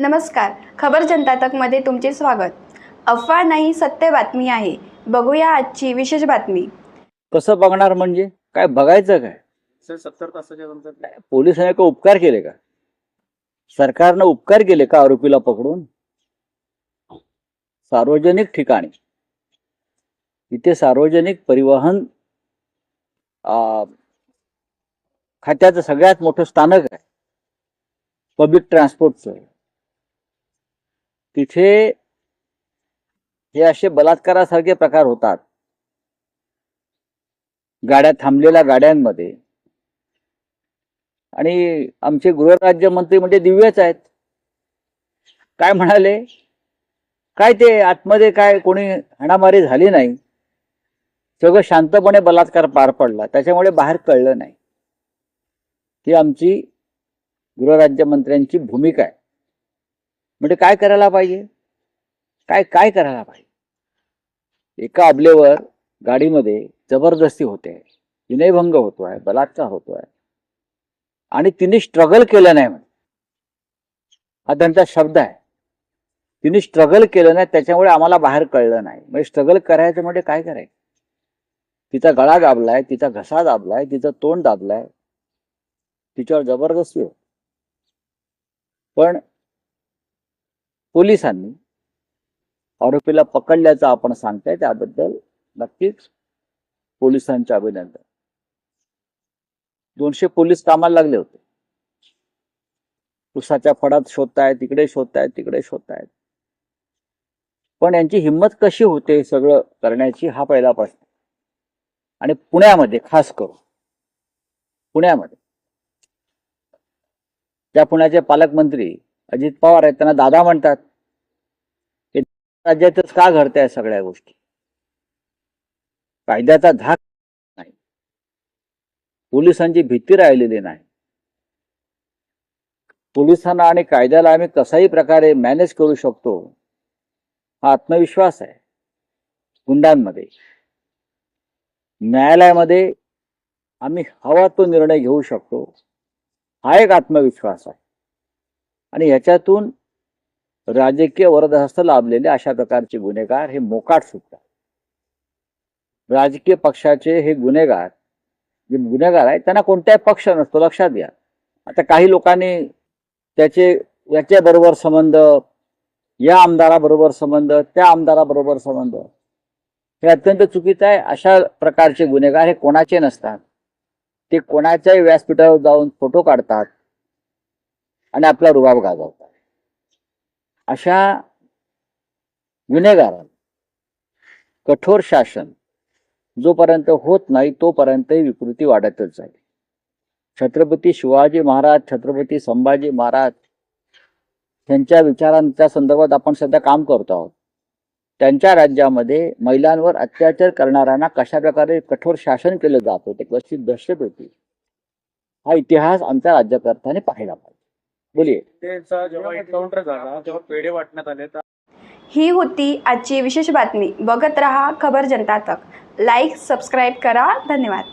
नमस्कार. खबर जनता तकमध्ये तुमचे स्वागत. अफवा नाही सत्य बातमी आहे. बघूया आजची विशेष बातमी. कसं बघणार म्हणजे? काय बघायचं काय? सर सत्तर तासाच्या नंतर पोलिसांनी का उपकार केले का? सरकारनं उपकार केले का आरोपीला पकडून? सार्वजनिक ठिकाणी. इथे सार्वजनिक परिवहन आ, खात्याचं सगळ्यात मोठं स्थानक आहे. पब्लिक ट्रान्सपोर्टचं तिथे हे असे बलात्कारासारखे प्रकार होतात. गाड्या थांबलेल्या गाड्यांमध्ये. आणि आमचे गृहराज्यमंत्री म्हणजे दिव्यच आहेत. काय म्हणाले? काय ते आतमध्ये काय कोणी हाणामारी झाली नाही? सगळं शांतपणे बलात्कार पार पडला. त्याच्यामुळे बाहेर कळलं नाही. ही आमची गृहराज्यमंत्र्यांची भूमिका आहे. म्हणजे काय करायला पाहिजे? काय काय करायला पाहिजे? एका अबलेवर गाडीमध्ये जबरदस्ती होते विनयभंग होतोय बलात्कार होतो आहे आणि तिने स्ट्रगल केलं नाही म्हणे. हा त्यांचा शब्द आहे. तिने स्ट्रगल केलं नाही त्याच्यामुळे आम्हाला बाहेर कळलं नाही. म्हणजे स्ट्रगल करायचं म्हणजे काय करायचं? तिचा गळा दाबलाय तिचा घसा दाबलाय तिचं तोंड दाबलाय. तिच्यावर जबरदस्ती हो पण पोलिसांनी आरोपीला पकडल्याचं आपण सांगताय त्याबद्दल नक्कीच पोलिसांचे अभिनंदन. दोनशे पोलीस कामाला लागले होते. उसाच्या फडात शोधतायत तिकडे शोधतायत तिकडे शोधतायत. पण यांची हिंमत कशी होते सगळं करण्याची हा पहिला प्रश्न. आणि पुण्यामध्ये खास करून पुण्यामध्ये त्या पुण्याचे पालकमंत्री अजित पवार आहेत त्यांना दादा म्हणतात. राज्यातच का घडताय सगळ्या गोष्टी? कायद्याचा धाक नाही. पोलिसांची भीती राहिलेली नाही. पोलिसांना आणि कायद्याला आम्ही कसाही प्रकारे मॅनेज करू शकतो हा आत्मविश्वास आहे. गुंडांमध्ये न्यायालयामध्ये आम्ही हवा तो निर्णय घेऊ शकतो. हा एक आत्मविश्वास आहे. आणि ह्याच्यातून राजकीय वरदहस्त लाभलेले अशा प्रकारचे गुन्हेगार हे मोकाट सुटतात. राजकीय पक्षाचे हे गुन्हेगार जे गुन्हेगार आहेत त्यांना कोणताही पक्ष नसतो लक्षात घ्या. आता काही लोकांनी त्याचे याच्या बरोबर संबंध या आमदाराबरोबर संबंध त्या आमदाराबरोबर संबंध हे अत्यंत चुकीचं आहे. अशा प्रकारचे गुन्हेगार हे कोणाचे नसतात. ते कोणाच्याही व्यासपीठावर जाऊन फोटो काढतात आणि आपला रुबाब गाजवतात. अशा गुन्हेगारांना कठोर शासन जोपर्यंत होत नाही तोपर्यंत ही विकृती वाढतच जाईल. छत्रपती शिवाजी महाराज छत्रपती संभाजी महाराज त्यांच्या विचारांच्या संदर्भात आपण सध्या काम करतो आहोत. त्यांच्या राज्यामध्ये महिलांवर अत्याचार करणाऱ्यांना कशा प्रकारे कठोर शासन केलं जात होते कशी दहशत होती हा इतिहास आमच्या राज्यकर्त्याने पाहायला पाहिजे. बोलिये त्यांचा जेव्हा एन्काउंटर झाला तेव्हा पेढे वाटण्यात आले तर ही होती आजची विशेष बातमी. बघत रहा खबर जनता तक. लाईक सबस्क्राईब करा. धन्यवाद.